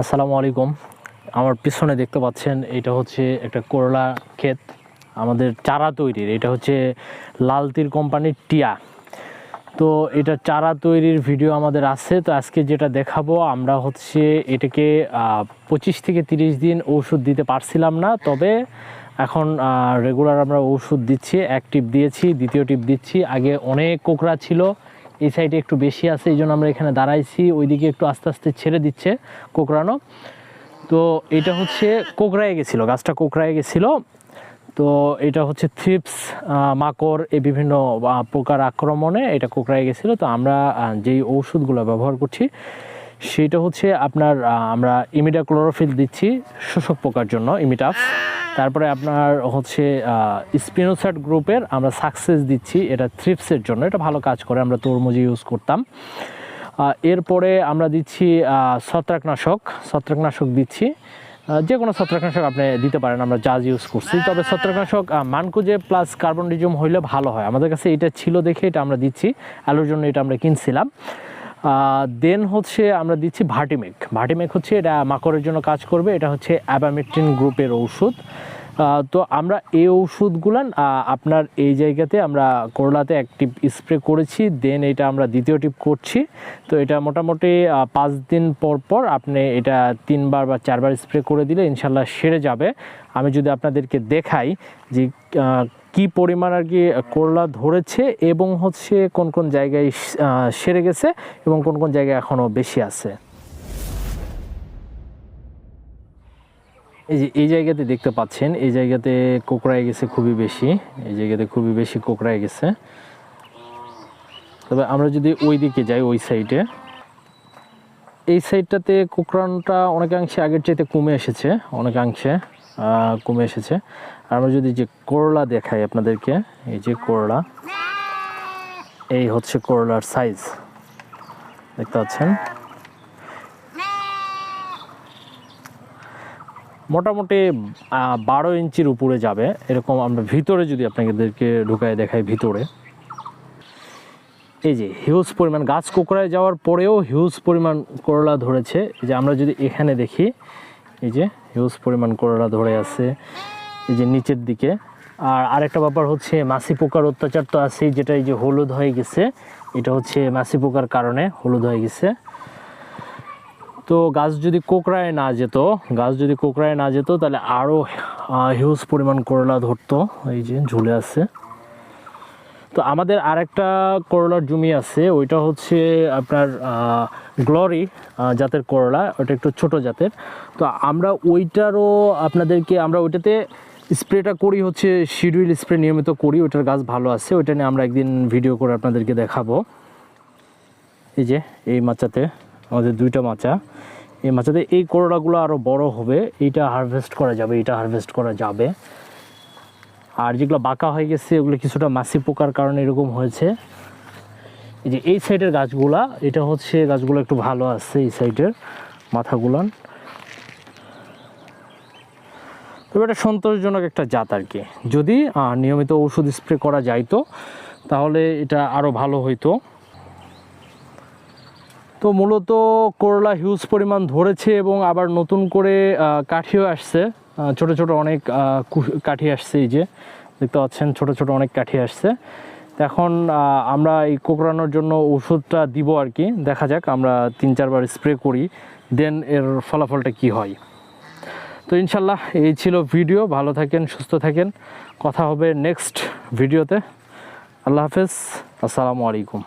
আসসালামু আলাইকুম। আমার পিছনে দেখতে পাচ্ছেন, এটা হচ্ছে একটা করলা ক্ষেত। আমাদের চারা তৈরির, এটা হচ্ছে লালতির কোম্পানির টিয়া। তো এটা চারা তৈরির ভিডিও আমাদের আছে, তো আজকে যেটা দেখাবো, আমরা হচ্ছে এটাকে পঁচিশ থেকে তিরিশ দিন ওষুধ দিতে পারছিলাম না, তবে এখন রেগুলার আমরা ওষুধ দিচ্ছি এক টিপ দিয়েছি, দ্বিতীয় টিপ দিচ্ছি। আগে অনেক কোকড়া ছিল এই সাইডে একটু বেশি আছে, এই জন্য আমরা এখানে দাঁড়াইছি। ওইদিকে একটু আস্তে আস্তে ছেড়ে দিচ্ছে কোকড়ানো। তো এটা হচ্ছে কোকড়ায় গেছিল, গাছটা কোকড়ায় গেছিল। তো এটা হচ্ছে থ্রিপস মাকড়, এই বিভিন্ন পোকার আক্রমণে এটা কোকড়ায় গেছিল। তো আমরা যেই ওষুধগুলো ব্যবহার করছি, সেটা হচ্ছে আপনার আমরা ইমিডা ক্লোরোফিল দিচ্ছি শোষক পোকার জন্য, ইমিটাফ। তারপরে আপনার হচ্ছে স্পিনোসাট গ্রুপের আমরা সাকসেস দিচ্ছি এটা থ্রিপসের জন্য। এটা ভালো কাজ করে, আমরা তরমুজ ইউজ করতাম। এরপরে আমরা দিচ্ছি ছত্রাকনাশক। ছত্রাকনাশক দিচ্ছি। যে কোনো ছত্রাকনাশক আপনি দিতে পারেন, আমরা জাজ ইউজ করছি। তবে ছত্রাকনাশক মানকুজে প্লাস কার্বন ডিজম হইলে ভালো হয়। আমাদের কাছে এটা ছিল দেখে এটা আমরা দিচ্ছি। আলুর জন্য এটা আমরা কিনছিলাম। দেন হচ্ছে আমরা দিচ্ছি ভার্টিমেক ভার্টিমেক হচ্ছে এটা মাকড়ের জন্য কাজ করবে, এটা হচ্ছে অ্যাবামেট্রিন গ্রুপের ঔষধ। তো আমরা এই ওষুধগুলান আপনার এই জায়গাতে আমরা করলাতে এক টিপ স্প্রে করেছি দেন এটা আমরা দ্বিতীয় টিপ করছি। তো এটা মোটামুটি পাঁচ দিন পর পর আপনি এটা তিনবার বা চারবার স্প্রে করে দিলে ইনশাল্লাহ সেরে যাবে। আমি যদি আপনাদেরকে দেখাই যে কি পরিমাণ আর কি করলা ধরেছে এবং হচ্ছে কোন কোন জায়গায় সেরে গেছে এবং কোন কোন জায়গায় এখনও বেশি আছে? এই যে, এই জায়গাতে দেখতে পাচ্ছেন, এই জায়গাতে কোকড়ায় গেছে খুবই বেশি, এই জায়গাতে খুবই বেশি কোকড়ায় গেছে। তবে আমরা যদি ওই দিকে যাই, ওই সাইডে, এই সাইডটাতে কোকড়ানটা অনেকাংশে আগের চাইতে কমে এসেছে, অনেকাংশে। কমে এসেছে। আমরা যদি যে করলা দেখাই আপনাদেরকে, এই যে করলা, এই হচ্ছে করলার সাইজ দেখতে পাচ্ছেন? মোটামুটি বারো ইঞ্চির উপরে যাবে। এরকম আমরা ভিতরে যদি আপনাদেরকে ঢুকায় দেখাই ভিতরে। এই যে হিউজ পরিমাণ, গাছ কোকড়ায় যাওয়ার পরেও হিউজ পরিমাণ করলা ধরেছে। যে আমরা যদি এখানে দেখি এই যে হিউজ পরিমাণ করলা ধরে আছে, এই যে নিচের দিকে। আর আরেকটা ব্যাপার হচ্ছে, মাছি পোকার অত্যাচার তো আছেই, যেটা এই যে হলুদ হয়ে গেছে, এটা হচ্ছে মাছি পোকার কারণে হলুদ হয়ে গেছে। তো গাছ যদি কোকড়ায় না যেত, গাছ যদি কোকড়ায় না যেত, তাহলে আরও হিউজ পরিমাণ করলা ধরতো, এই যে ঝুলে আছে। তো আমাদের আরেকটা করলার জমি আছে, ওইটা হচ্ছে আপনার গ্লোরি জাতের করলা, ওটা একটু ছোট জাতের। তো আমরা ওইটারও আপনাদেরকে, আমরা ওইটাতে স্প্রেটা করি, হচ্ছে শিডিউল স্প্রে নিয়মিত করি, ওইটার গাছ ভালো আছে, ওইটা নিয়ে আমরা একদিন ভিডিও করে আপনাদেরকে দেখাবো। এই যে, এই মাচাতে, আমাদের দুইটা মাচা। এই মাচাতে এই করলাগুলো আরও বড় হবে, এইটা হারভেস্ট করা যাবে এটা হারভেস্ট করা যাবে। আর যেগুলো বাঁকা হয়ে গেছে, ওগুলো কিছুটা মাছি পোকার কারণে এরকম হয়েছে। এই যে এই সাইডের গাছগুলা, এটা হচ্ছে গাছগুলো একটু ভালো আছে এই সাইডের মাথাগুলান। তবে এটা সন্তোষজনক একটা জাত আর কি। যদি নিয়মিত ওষুধ স্প্রে করা যাইতো, তাহলে এটা আরও ভালো হইতো। তো মূলত করলা হিউজ পরিমাণ ধরেছে এবং আবার নতুন করে কাঠিও আসছে। ছোট ছোট অনেক কাঠি আসছে এই যে। দেখতে পাচ্ছেন, ছোট ছোট অনেক কাঠি আসছে। এখন আমরা এই কোকড়ানোর জন্য ওষুধটা দিব আর কি। দেখা যাক, আমরা তিন চারবার স্প্রে করি, দেন এর ফলাফলটা কি হয়। তো ইনশাল্লাহ, এই ছিল ভিডিও। ভালো থাকেন, সুস্থ থাকেন। কথা হবে নেক্সট ভিডিওতে। আল্লাহ হাফেজ। আসসালামু আলাইকুম।